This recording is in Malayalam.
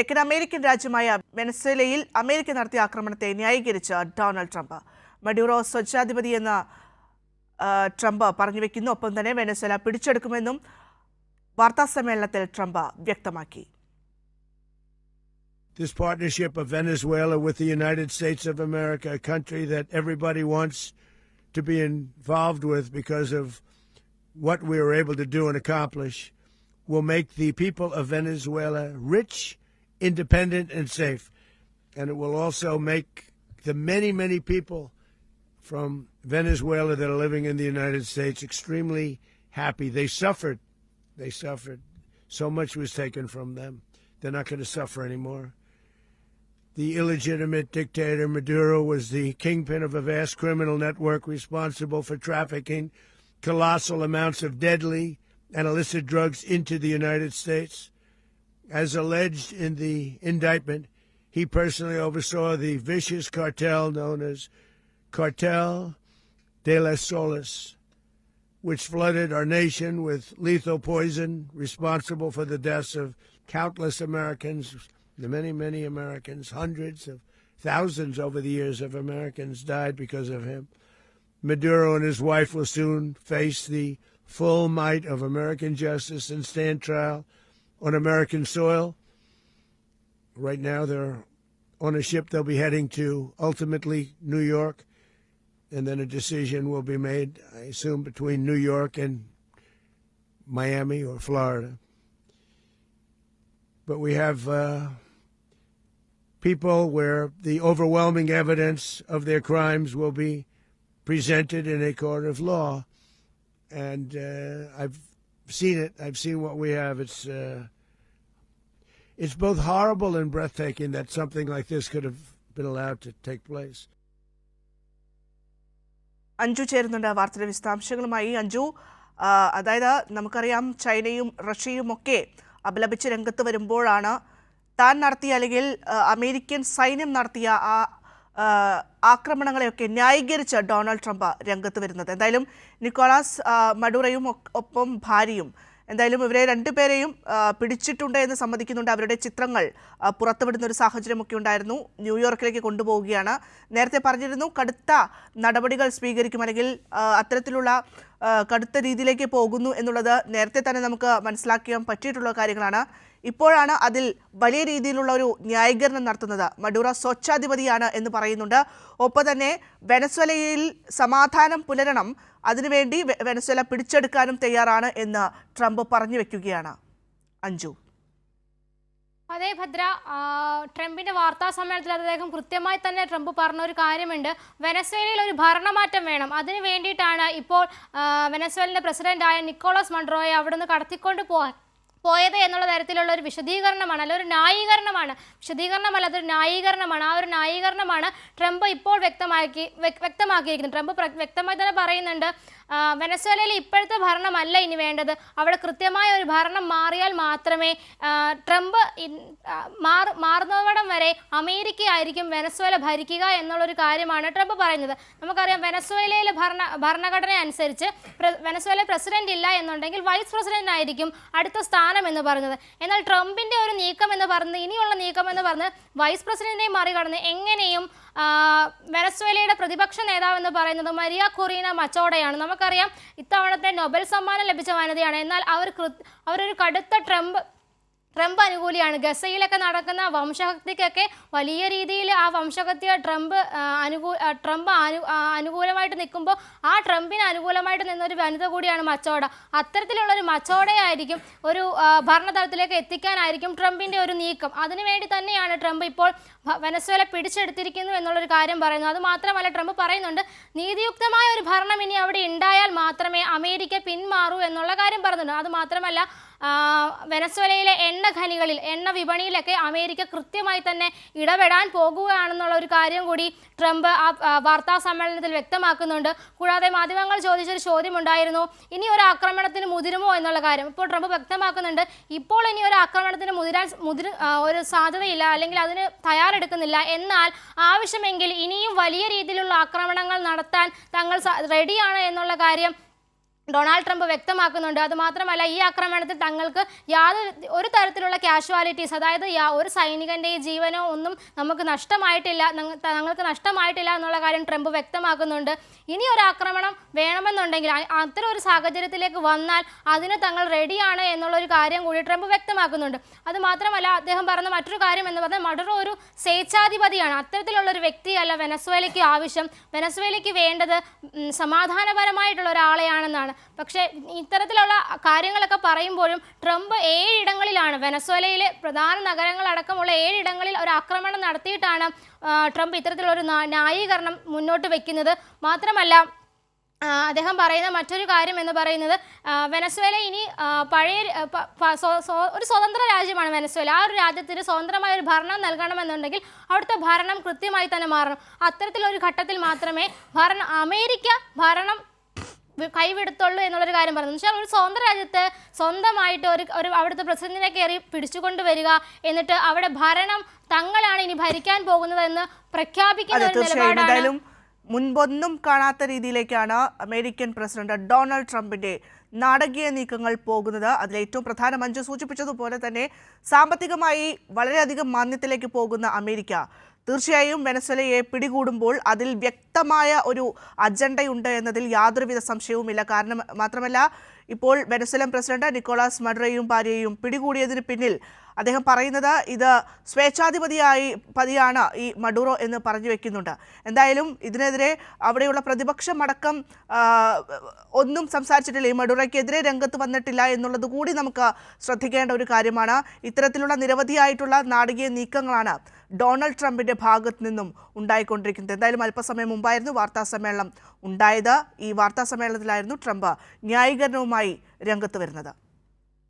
തെക്കൻ അമേരിക്കൻ രാജ്യമായ വെനസ്വേലയിൽ അമേരിക്ക നടത്തിയ ആക്രമണത്തെ ന്യായീകരിച്ച ഡൊണാൾഡ് ട്രംപ് മഡ്യൂറോ സ്വച്ഛാധിപതിയെന്ന് എന്ന ട്രംപ് പറഞ്ഞു വെക്കുന്നു ഒപ്പം തന്നെ വെനസ്വേല പിടിച്ചെടുക്കുമെന്നും വാർത്താസമ്മേളനത്തിൽ ട്രംപ് വ്യക്തമാക്കി this partnership of Venezuela with the United States of America, a country that everybody wants to be involved with because of what we were able to do and accomplish, will make the people of Venezuela rich, independent, and safe. And it will also make the many, many people from Venezuela that are living in the United States extremely happy. They suffered. They suffered. So much was taken from them. They're not going to suffer anymore. The illegitimate dictator Maduro was the kingpin of a vast criminal network responsible for trafficking colossal amounts of deadly and illicit drugs into the United States. As alleged in the indictment, he personally oversaw the vicious cartel known as Cartel de las Solas, which flooded our nation with lethal poison responsible for the deaths of countless Americans, the many, many Americans, hundreds of thousands over the years of Americans died because of him. Maduro and his wife will soon face the full might of American justice and stand trial on American soil. Right now, they're on a ship they'll be heading to ultimately New York, and then a decision will be made, I assume, between New York and Miami or Florida. But we have uh, people where the overwhelming evidence of their crimes will be presented in a court of law. And uh, I've seen it. I've seen what we have. It's uh, it's both horrible and breathtaking that something like this could have been allowed to take place. Anju ചേരുന്നുണ്ട് വാർത്തയുടെ വിശദാംശങ്ങളുമായി അഞ്ജു ആ, അതായത് നമുക്കറിയാം ചൈനയും റഷ്യയും ഒക്കെ അപലപിച്ച് രംഗത്ത് വരുമ്പോഴാണ് താൻ നടത്തിയ അല്ലെങ്കിൽ അമേരിക്കൻ സൈന്യം നടത്തിയ ആ, ആക്രമണങ്ങളെയൊക്കെ ന്യായീകരിച്ച് ഡൊണാൾഡ് ട്രംപ് രംഗത്ത് വരുന്നത്. എന്തായാലും നിക്കോളാസ് മഡുറയും ഒപ്പം ഭാര്യയും എന്തായാലും ഇവരെ രണ്ടുപേരെയും പിടിച്ചിട്ടുണ്ട് എന്ന് സമ്മതിക്കുന്നുണ്ട്. അവരുടെ ചിത്രങ്ങൾ പുറത്തുവിടുന്ന ഒരു സാഹചര്യമൊക്കെ ഉണ്ടായിരുന്നു. ന്യൂയോർക്കിലേക്ക് കൊണ്ടുപോവുകയാണ്. നേരത്തെ പറഞ്ഞിരുന്നു കടുത്ത നടപടികൾ സ്വീകരിക്കും അല്ലെങ്കിൽ അത്തരത്തിലുള്ള കടുത്ത രീതിയിലേക്ക് പോകുന്നു എന്നുള്ളത് നേരത്തെ തന്നെ നമുക്ക് മനസ്സിലാക്കിയാൻ പറ്റിയിട്ടുള്ള കാര്യങ്ങളാണ്. ഇപ്പോഴാണ് അതിൽ വലിയ രീതിയിലുള്ള ഒരു ന്യായീകരണം നടത്തുന്നത്. മഡൂറ സ്വച്ഛാധിപതിയാണ് എന്ന് പറയുന്നുണ്ട്. ഒപ്പം തന്നെ വെനസ്വലയിൽ സമാധാനം പുലരണം അതിനുവേണ്ടി വെനസ്വല പിടിച്ചെടുക്കാനും തയ്യാറാണ് എന്ന് ട്രംപ് പറഞ്ഞു വെക്കുകയാണ്. അഞ്ജു. അതെ ഭദ്ര ട്രംപിന്റെ വാർത്താ സമ്മേളനത്തിൽ അദ്ദേഹം കൃത്യമായി തന്നെ ട്രംപ് പറഞ്ഞ ഒരു കാര്യമുണ്ട്. വെനസ്വേലയിൽ ഒരു ഭരണമാറ്റം വേണം. അതിന് വേണ്ടിയിട്ടാണ് ഇപ്പോൾ വെനസ്വേലിന്റെ പ്രസിഡന്റായ നിക്കോളസ് മൺട്രോയെ അവിടെ നിന്ന് കടത്തിക്കൊണ്ട് പോ പോയത് എന്നുള്ള തരത്തിലുള്ള ഒരു വിശദീകരണമാണ് അല്ല ഒരു ന്യായീകരണമാണ്. വിശദീകരണമല്ല അതൊരു ന്യായീകരണമാണ്. ആ ഒരു ന്യായീകരണമാണ് ട്രംപ് ഇപ്പോൾ വ്യക്തമാക്കി വ്യക്- വ്യക്തമാക്കിയിരിക്കുന്നത്. ട്രംപ് വ്യക്തമായി തന്നെ പറയുന്നുണ്ട് വെനസ്വേലയിൽ ഇപ്പോഴത്തെ ഭരണമല്ല ഇനി വേണ്ടത്. അവിടെ കൃത്യമായ ഒരു ഭരണം മാറിയാൽ മാത്രമേ ട്രംപ് മാറുന്നവിടം വരെ അമേരിക്ക ആയിരിക്കും വെനസ്വേല ഭരിക്കുക എന്നുള്ളൊരു കാര്യമാണ് ട്രംപ് പറയുന്നത്. നമുക്കറിയാം വെനസ്വേലയിലെ ഭരണ ഭരണഘടന അനുസരിച്ച് വെനസ്വേല പ്രസിഡന്റ് ഇല്ല എന്നുണ്ടെങ്കിൽ വൈസ് പ്രസിഡന്റ് ആയിരിക്കും അടുത്ത സ്ഥാനം എന്ന് പറയുന്നത്. എന്നാൽ ട്രംപിന്റെ ഒരു നീക്കം എന്ന് പറയുന്നത് ഇനിയുള്ള നീക്കം എന്ന് പറഞ്ഞ് വൈസ് പ്രസിഡന്റിനെ മറികടന്ന് എങ്ങനെയും വെനസ്വേലയുടെ പ്രതിപക്ഷ നേതാവ് എന്ന് പറയുന്നത് മരിയ കൊറീന മച്ചോടയാണ്. നമുക്കറിയാം ഇത്തവണത്തെ നൊബൽ സമ്മാനം ലഭിച്ച വനിതയാണ്. എന്നാൽ അവർ അവരൊരു കടുത്ത ട്രംപ് ട്രംപ് അനുകൂലിയാണ്. ഗസയിലൊക്കെ നടക്കുന്ന വംശഹത്യക്കൊക്കെ വലിയ രീതിയിൽ ആ വംശഹത്യ ട്രംപ് അനുകൂ ട്രംപ് അനു അനുകൂലമായിട്ട് നിൽക്കുമ്പോൾ ആ ട്രംപിന് അനുകൂലമായിട്ട് നിന്നൊരു വനിത കൂടിയാണ് മച്ചോട. അത്തരത്തിലുള്ള ഒരു മച്ചോടയായിരിക്കും ഒരു ഭരണതലത്തിലേക്ക് എത്തിക്കാനായിരിക്കും ട്രംപിന്റെ ഒരു നീക്കം. അതിനുവേണ്ടി തന്നെയാണ് ട്രംപ് ഇപ്പോൾ വെനസ്വേല പിടിച്ചെടുത്തിരിക്കുന്നു എന്നുള്ളൊരു കാര്യം പറയുന്നു. അത് മാത്രമല്ല ട്രംപ് പറയുന്നുണ്ട് നീതിയുക്തമായ ഒരു ഭരണം ഇനി അവിടെ ഉണ്ടായാൽ മാത്രമേ അമേരിക്ക പിന്മാറൂ എന്നുള്ള കാര്യം പറയുന്നുണ്ട് അത് മാത്രമല്ല ആ, വെനസ്വേലയിലെ എണ്ണ ഖനികളിൽ എണ്ണ വിപണിയിലൊക്കെ അമേരിക്ക കൃത്യമായി തന്നെ ഇടപെടാൻ പോകുകയാണെന്നുള്ള ഒരു കാര്യം കൂടി ട്രംപ് ആ വാർത്താ സമ്മേളനത്തിൽ വ്യക്തമാക്കുന്നുണ്ട്. കൂടാതെ മാധ്യമങ്ങൾ ചോദിച്ചൊരു ചോദ്യമുണ്ടായിരുന്നു. ഇനി ഒരു ആക്രമണത്തിന് മുതിരുമോ എന്നുള്ള കാര്യം. ഇപ്പോൾ ട്രംപ് വ്യക്തമാക്കുന്നുണ്ട്. ഇപ്പോൾ ഇനി ഒരു ആക്രമണത്തിന് മുതിരാൻ മുതിര ഒരു സാധ്യതയില്ല അല്ലെങ്കിൽ അതിന് തയ്യാറെടുക്കുന്നില്ല. എന്നാൽ ആവശ്യമെങ്കിൽ ഇനിയും വലിയ രീതിയിലുള്ള ആക്രമണങ്ങൾ നടത്താൻ തങ്ങൾ റെഡിയാണ് എന്നുള്ള കാര്യം ഡൊണാൾഡ് ട്രംപ് വ്യക്തമാക്കുന്നുണ്ട്. അതുമാത്രമല്ല ഈ ആക്രമണത്തിൽ തങ്ങൾക്ക് യാതൊരു ഒരു തരത്തിലുള്ള കാഷ്വാലിറ്റീസ് അതായത് ഒരു സൈനികന്റെ ജീവനോ ഒന്നും നമുക്ക് നഷ്ടമായിട്ടില്ല തങ്ങൾക്ക് നഷ്ടമായിട്ടില്ല എന്നുള്ള കാര്യം ട്രംപ് വ്യക്തമാക്കുന്നുണ്ട്. ഇനി ഒരു ആക്രമണം വേണമെന്നുണ്ടെങ്കിൽ അത്തരം ഒരു സാഹചര്യത്തിലേക്ക് വന്നാൽ അതിന് തങ്ങൾ റെഡിയാണ് എന്നുള്ളൊരു കാര്യം കൂടി ട്രംപ് വ്യക്തമാക്കുന്നുണ്ട്. അതുമാത്രമല്ല അദ്ദേഹം പറഞ്ഞ മറ്റൊരു കാര്യം എന്ന് പറഞ്ഞാൽ മഡറോ ഒരു സ്വേച്ഛാധിപതിയാണ്. അത്തരത്തിലുള്ള ഒരു വ്യക്തിയല്ല വെനസ്വേലയ്ക്ക് ആവശ്യം. വെനസ്വേലയ്ക്ക് വേണ്ടത് സമാധാനപരമായിട്ടുള്ള ഒരാളെയാണെന്നാണ്. പക്ഷേ ഇത്തരത്തിലുള്ള കാര്യങ്ങളൊക്കെ പറയുമ്പോഴും ട്രംപ് ഏഴിടങ്ങളിലാണ്. വെനസ്വേലയിലെ പ്രധാന നഗരങ്ങളടക്കമുള്ള ഏഴിടങ്ങളിൽ ഒരു ആക്രമണം നടത്തിയിട്ടാണ് ട്രംപ് ഇത്തരത്തിലൊരു ന്യായീകരണം മുന്നോട്ട് വെക്കുന്നത്. മാത്രമല്ല അദ്ദേഹം പറയുന്ന മറ്റൊരു കാര്യം എന്ന് പറയുന്നത് വെനസ്വേല ഇനി പഴയ ഒരു സ്വതന്ത്ര രാജ്യമാണ് വെനസ്വേല. ആ ഒരു രാജ്യത്തിന് സ്വതന്ത്രമായ ഒരു ഭരണം നൽകണമെന്നുണ്ടെങ്കിൽ അവിടുത്തെ ഭരണം കൃത്യമായി തന്നെ മാറണം. അത്തരത്തിലൊരു ഘട്ടത്തിൽ മാത്രമേ ഭരണം അമേരിക്ക ഭരണം കൈവിടുത്തുള്ളൂ എന്നുള്ളൊരു കാര്യം പറഞ്ഞു. വെച്ചാൽ ഒരു സ്വന്തം രാജ്യത്ത് സ്വന്തമായിട്ട് ഒരു ഒരു അവിടുത്തെ പ്രസിഡന്റിനെ കയറി പിടിച്ചുകൊണ്ട് വരിക എന്നിട്ട് അവിടെ ഭരണം തങ്ങളാണ് ഇനി ഭരിക്കാൻ പോകുന്നതെന്ന് പ്രഖ്യാപിക്കുന്ന ഒരു നിലപാടാണ് മുൻപൊന്നും കാണാത്ത രീതിയിലേക്കാണ് അമേരിക്കൻ പ്രസിഡന്റ് ഡൊണാൾഡ് ട്രംപിന്റെ നാടകീയ നീക്കങ്ങൾ പോകുന്നത്. അതിൽ ഏറ്റവും പ്രധാന മഞ്ജു സൂചിപ്പിച്ചതുപോലെ തന്നെ സാമ്പത്തികമായി വളരെയധികം മാന്യത്തിലേക്ക് പോകുന്ന അമേരിക്ക. തീർച്ചയായും വെനസ്വലയെ പിടികൂടുമ്പോൾ അതിൽ വ്യക്തമായ ഒരു അജണ്ടയുണ്ട് എന്നതിൽ യാതൊരുവിധ സംശയവുമില്ല. കാരണം മാത്രമല്ല ഇപ്പോൾ വെനസ്വലൻ പ്രസിഡന്റ് നിക്കോളാസ് മഡ്രയും ഭാര്യയും പിടികൂടിയതിന് പിന്നിൽ അദ്ദേഹം പറയുന്നത് ഇത് സ്വേച്ഛാധിപതിയായി പതിയാണ് ഈ മഡൂറോ എന്ന് പറഞ്ഞു വെക്കുന്നുണ്ട്. എന്തായാലും ഇതിനെതിരെ അവിടെയുള്ള പ്രതിപക്ഷം അടക്കം ഒന്നും സംസാരിച്ചിട്ടില്ല. ഈ മഡൂറയ്ക്കെതിരെ രംഗത്ത് വന്നിട്ടില്ല എന്നുള്ളത് കൂടി നമുക്ക് ശ്രദ്ധിക്കേണ്ട ഒരു കാര്യമാണ്. ഇത്തരത്തിലുള്ള നിരവധിയായിട്ടുള്ള നാടകീയ നീക്കങ്ങളാണ് ഡൊണാൾഡ് ട്രംപിന്റെ ഭാഗത്ത് നിന്നും ഉണ്ടായിക്കൊണ്ടിരിക്കുന്നത്. എന്തായാലും അല്പസമയം മുമ്പായിരുന്നു വാർത്താ സമ്മേളനം ഉണ്ടായത്. ഈ വാർത്താ സമ്മേളനത്തിലായിരുന്നു ട്രംപ് ന്യായീകരണവുമായി രംഗത്ത് വരുന്നത്.